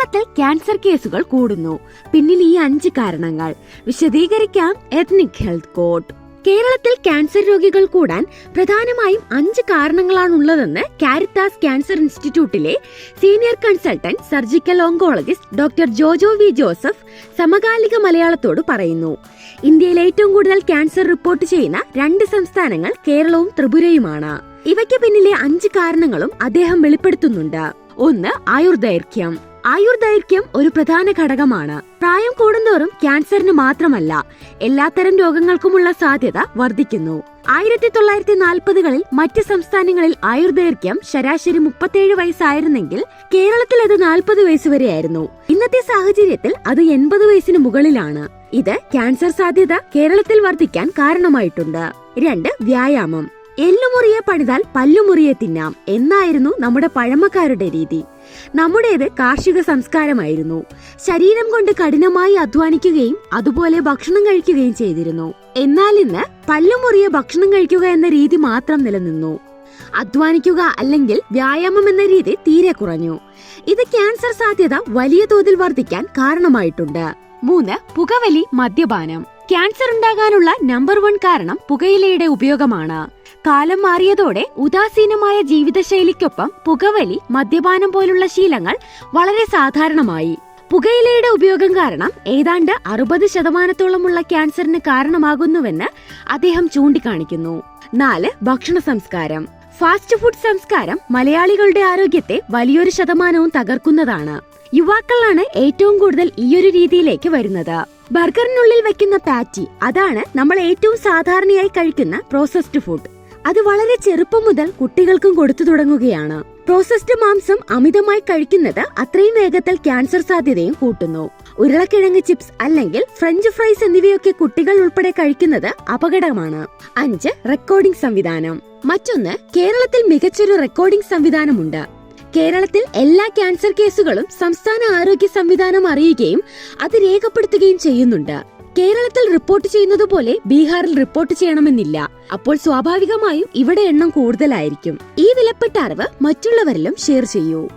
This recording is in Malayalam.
കേരളത്തിൽ ക്യാൻസർ കേസുകൾ കൂടുന്നു. പിന്നിൽ ഈ അഞ്ച് കാരണങ്ങൾ. വിശദീകരിക്കാം എത്നിക് ഹെൽത്ത് കോഡ് കേരളത്തിൽ ക്യാൻസർ രോഗികൾ കൂടാൻ പ്രധാനമായും അഞ്ച് കാരണങ്ങളാണുള്ളതെന്ന് കാരിത്താസ് ക്യാൻസർ ഇൻസ്റ്റിറ്റ്യൂട്ടിലെ senior consultant surgical oncologist doctor Jojo V Joseph സമകാലിക മലയാളത്തോട് പറയുന്നു. ഇന്ത്യയിൽ ഏറ്റവും കൂടുതൽ ക്യാൻസർ റിപ്പോർട്ട് ചെയ്യുന്ന രണ്ട് സംസ്ഥാനങ്ങൾ കേരളവും ത്രിപുരയുമാണ്. ഇവയ്ക്ക് പിന്നിലെ അഞ്ച് കാരണങ്ങളും അദ്ദേഹം വെളിപ്പെടുത്തുന്നുണ്ട്. ഒന്ന് ആയുർദൈർഘ്യം. ആയുർദൈർഘ്യം ഒരു പ്രധാന ഘടകമാണ്. പ്രായം കൂടുന്തോറും ക്യാൻസറിന് മാത്രമല്ല എല്ലാത്തരം രോഗങ്ങൾക്കുമുള്ള സാധ്യത വർദ്ധിക്കുന്നു. ആയിരത്തി തൊള്ളായിരത്തി നാൽപ്പതുകളിൽ മറ്റ് സംസ്ഥാനങ്ങളിൽ ആയുർദൈർഘ്യം ശരാശരി മുപ്പത്തേഴ് വയസ്സായിരുന്നെങ്കിൽ കേരളത്തിൽ അത് നാൽപ്പത് വയസ്സ് വരെയായിരുന്നു ഇന്നത്തെ സാഹചര്യത്തിൽ അത് എൺപത് വയസ്സിന് മുകളിലാണ്. ഇത് ക്യാൻസർ സാധ്യത കേരളത്തിൽ വർദ്ധിക്കാൻ കാരണമായിട്ടുണ്ട്. രണ്ട് വ്യായാമം. എല്ലുമുറിയെ പണിതാൽ പല്ലുമുറിയെ തിന്നാം എന്നായിരുന്നു നമ്മുടെ പഴമക്കാരുടെ രീതി. നമ്മുടേത് കാർഷിക സംസ്കാരമായിരുന്നു. ശരീരം കൊണ്ട് കഠിനമായി അധ്വാനിക്കുകയും അതുപോലെ ഭക്ഷണം കഴിക്കുകയും ചെയ്തിരുന്നു. എന്നാൽ ഇന്ന് പല്ലുമുറിയെ ഭക്ഷണം കഴിക്കുക എന്ന രീതി മാത്രം നിലനിന്നു. അധ്വാനിക്കുക അല്ലെങ്കിൽ വ്യായാമം എന്ന രീതി തീരെ കുറഞ്ഞു. ഇത് ക്യാൻസർ സാധ്യത വലിയ തോതിൽ വർദ്ധിക്കാൻ കാരണമായിട്ടുണ്ട്. മൂന്ന് പുകവലി മദ്യപാനം. ക്യാൻസർ ഉണ്ടാകാനുള്ള നമ്പർ വൺ കാരണം പുകയിലയുടെ ഉപയോഗമാണ്. കാലം മാറിയതോടെ ഉദാസീനമായ ജീവിതശൈലിക്കൊപ്പം പുകവലി മദ്യപാനം പോലുള്ള ശീലങ്ങൾ വളരെ സാധാരണമായി. പുകയിലയുടെ ഉപയോഗം കാരണം ഏതാണ്ട് അറുപത് ശതമാനത്തോളമുള്ള ക്യാൻസറിന് കാരണമാകുന്നുവെന്ന് അദ്ദേഹം ചൂണ്ടിക്കാണിക്കുന്നു. നാല് ഭക്ഷണ സംസ്കാരം. ഫാസ്റ്റ് ഫുഡ് സംസ്കാരം മലയാളികളുടെ ആരോഗ്യത്തെ വലിയൊരു ശതമാനവും തകർക്കുന്നതാണ്. യുവാക്കളാണ് ഏറ്റവും കൂടുതൽ ഈയൊരു രീതിയിലേക്ക് വരുന്നത്. ബർഗറിനുള്ളിൽ വെക്കുന്ന പാറ്റി അതാണ് നമ്മൾ ഏറ്റവും സാധാരണയായി കഴിക്കുന്ന പ്രോസസ്ഡ് ഫുഡ് അത് വളരെ ചെറുപ്പം മുതൽ കുട്ടികൾക്കും കൊടുത്തു തുടങ്ങുകയാണ്. പ്രോസസ്ഡ് മാംസം അമിതമായി കഴിക്കുന്നത് അത്രയും വേഗത്തിൽ ക്യാൻസർ സാധ്യതയും കൂട്ടുന്നു. ഉരുളക്കിഴങ്ങ് ചിപ്സ് അല്ലെങ്കിൽ ഫ്രഞ്ച് ഫ്രൈസ് എന്നിവയൊക്കെ കുട്ടികൾ ഉൾപ്പെടെ കഴിക്കുന്നത് അപകടമാണ്. അഞ്ച് റെക്കോർഡിംഗ് സംവിധാനം. മറ്റൊന്ന് കേരളത്തിൽ മികച്ചൊരു റെക്കോർഡിംഗ് സംവിധാനമുണ്ട്. കേരളത്തിൽ എല്ലാ ക്യാൻസർ കേസുകളും സംസ്ഥാന ആരോഗ്യ സംവിധാനം അറിയുകയും അത് രേഖപ്പെടുത്തുകയും ചെയ്യുന്നുണ്ട്. കേരളത്തിൽ റിപ്പോർട്ട് ചെയ്യുന്നത് പോലെ ബീഹാറിൽ റിപ്പോർട്ട് ചെയ്യണമെന്നില്ല. അപ്പോൾ സ്വാഭാവികമായും ഇവിടെ എണ്ണം കൂടുതലായിരിക്കും. ഈ വിലപ്പെട്ട അറിവ് മറ്റുള്ളവരിലും ഷെയർ ചെയ്യൂ.